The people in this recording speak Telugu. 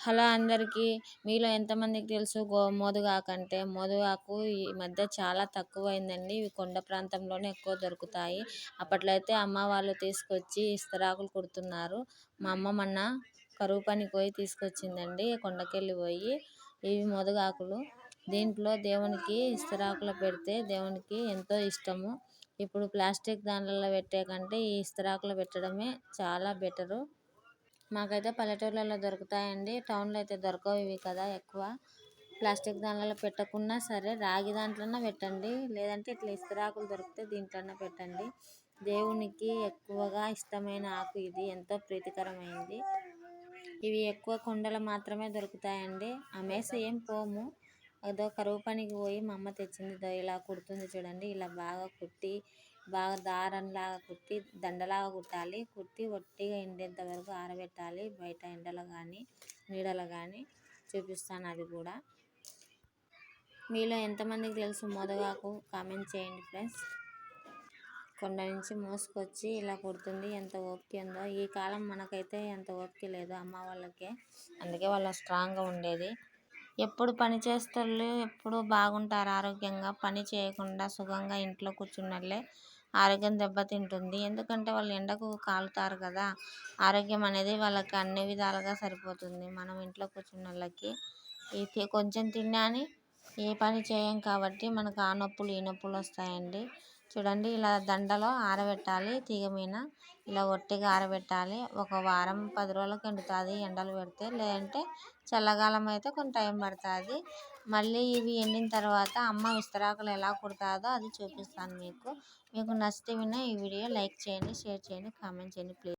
హలో అందరికీ. మీలో ఎంతమందికి తెలుసు? గో మోదుగాకు అంటే మోదుగాకు ఈ మధ్య చాలా తక్కువైందండి. ఇవి కొండ ప్రాంతంలోనే ఎక్కువ దొరుకుతాయి. అప్పట్లో అయితే అమ్మ వాళ్ళు తీసుకొచ్చి ఇస్తరాకులు కుడుతున్నారు. మా అమ్మ మొన్న కరువు పనికి పోయి తీసుకొచ్చిందండి. కొండకెళ్ళి పోయి ఇవి మోదుగాకులు. దీంట్లో దేవునికి ఇస్తరాకులు పెడితే దేవునికి ఎంతో ఇష్టము. ఇప్పుడు ప్లాస్టిక్ దానిలో పెట్టే కంటే ఈ ఇస్తరాకులు పెట్టడమే చాలా బెటరు. మాకైతే పల్లెటూర్లలో దొరుకుతాయండి. టౌన్లో అయితే దొరకవు ఇవి కదా ఎక్కువ. ప్లాస్టిక్ దానిలో పెట్టకున్నా సరే రాగి దాంట్లోనే పెట్టండి. లేదంటే ఇట్లా ఇస్తరాకులు దొరికితే దీంట్లోనే పెట్టండి. దేవునికి ఎక్కువగా ఇష్టమైన ఆకు ఇది. ఎంతో ప్రీతికరమైంది. ఇవి ఎక్కువ కొండలు మాత్రమే దొరుకుతాయండి. అమ్మేసి ఏం పోము. అదో కరువు పనికి పోయి మా అమ్మ తెచ్చింది ఇలా కుడుతుంది చూడండి ఇలా బాగా కుట్టి బాగా దారంలాగా కుట్టి దండలాగా కుట్టాలి. కుట్టి ఒట్టిగా ఎండేంత వరకు ఆరబెట్టాలి బయట ఎండలో కానీ నీడలో కానీ చూపిస్తాను అది కూడా. మీలో ఎంతమందికి తెలుసు మొదగాకు? కామెంట్ చేయండి ఫ్రెండ్స్. కొండ నుంచి మోసుకొచ్చి ఇలా కుడుతుంది ఎంత ఓపిక ఉందో. ఈ కాలం మనకైతే ఎంత ఓపిక లేదు అమ్మ వాళ్ళకే. అందుకే వాళ్ళ స్ట్రాంగ్గా ఉండేది. ఎప్పుడు పని చేస్తారు ఎప్పుడు బాగుంటారు ఆరోగ్యంగా. పని చేయకుండా సుఖంగా ఇంట్లో కూర్చున్నట్లే ఆరోగ్యం దెబ్బతింటుంది. ఎందుకంటే వాళ్ళు ఎండకు కాలుతారు కదా. ఆరోగ్యం అనేది వాళ్ళకి అన్ని విధాలుగా సరిపోతుంది. మనం ఇంట్లో కూర్చున్న వాళ్ళకి ఇది కొంచెం తిన్నాని ఏ పని చేయం కాబట్టి మనకు ఆ నొప్పులు ఈ నొప్పులు వస్తాయండి. చూడండి ఇలా దండలో ఆరబెట్టాలి తీగ మీద ఇలా ఒట్టిగా ఆరబెట్టాలి. ఒక వారం పది రోజులకు ఎండుతుంది ఎండలు పెడితే. లేదంటే చల్లగాలం అయితే కొంత టైం పడుతుంది. మళ్ళీ ఇవి ఎండిన తర్వాత అమ్మ విస్తరాకులు ఎలా కుడతాదో అది చూపిస్తాను మీకు. మీకు నచ్చితే విన్న ఈ వీడియో లైక్ చేయండి షేర్ చేయండి కామెంట్ చేయండి ప్లీజ్.